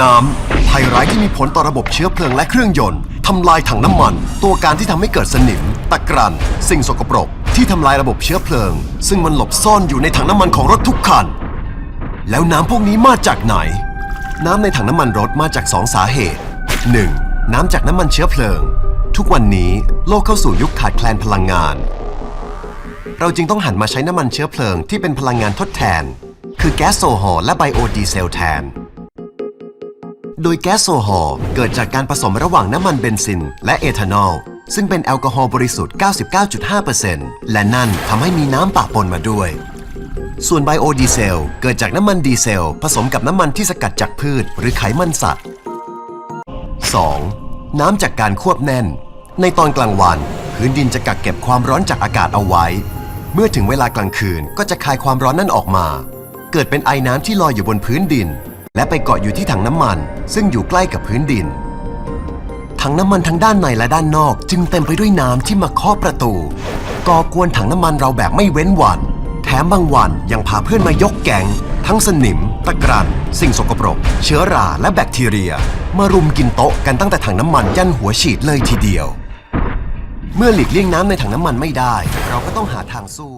น้ำภัยร้ายที่มีผลต่อระบบเชื้อเพลิงและเครื่องยนต์ทำลายถังน้ำมัน ตัวการที่ทำให้เกิดสนิม ตะกรัน สิ่งสกปรก ที่ทำลายระบบเชื้อเพลิง ซึ่งมันหลบซ่อนอยู่ในถังน้ำมันของรถทุกคัน แล้วน้ำพวกนี้มาจากไหน น้ำในถังน้ำมันรถมาจาก2สาเหตุ 1. น้ำจากน้ำมันเชื้อเพลิง ทุกวันนี้โลกเข้าสู่ยุคขาดแคลนพลังงาน เราจึงต้องหันมาใช้น้ำมันเชื้อเพลิงที่เป็นพลังงานทดแทน คือแก๊สโซฮอลและไบโอดีเซลแทน โดยแก๊สโซฮอล์เกิดจากการผสมระหว่างน้ำมันเบนซิน และเอทานอล ซึ่งเป็นแอลกอฮอล์บริสุทธิ์ 99.5%และนั่นทำให้มีน้ำปะปนมาด้วย ส่วนไบโอดีเซล เกิดจากน้ำมันดีเซล ผสมกับน้ำมันที่สกัดจากพืช หรือไขมันสัตว์ 2. น้ำจากการควบแน่น ในตอนกลางวันพื้นดินจะกักเก็บความร้อนจากอากาศเอาไว้ เมื่อถึงเวลากลางคืนก็จะคายความร้อนนั่นออกมา เกิดเป็นไอน้ำที่ลอยอยู่บนพื้นดิน และไปเกาะอยู่ที่ถังน้ำมัน ซึ่งอยู่ใกล้กับพื้นดิน ถังน้ำมันทั้งด้านในและด้านนอกจึงเต็มไปด้วยน้ำที่มาเคาะประตู ก่อกวนถังน้ำมันเราแบบไม่เว้นวัน แถมบางวันยังพาเพื่อนมายกแกง ทั้งสนิม ตะกรัน สิ่งสกปรก เชื้อราและแบคทีเรีย มารุมกินโต๊ะกันตั้งแต่ถังน้ำมันยันหัวฉีดเลยทีเดียว เมื่อหลีกเลี่ยงน้ำในถังน้ำมันไม่ได้ เราก็ต้องหาทางสู้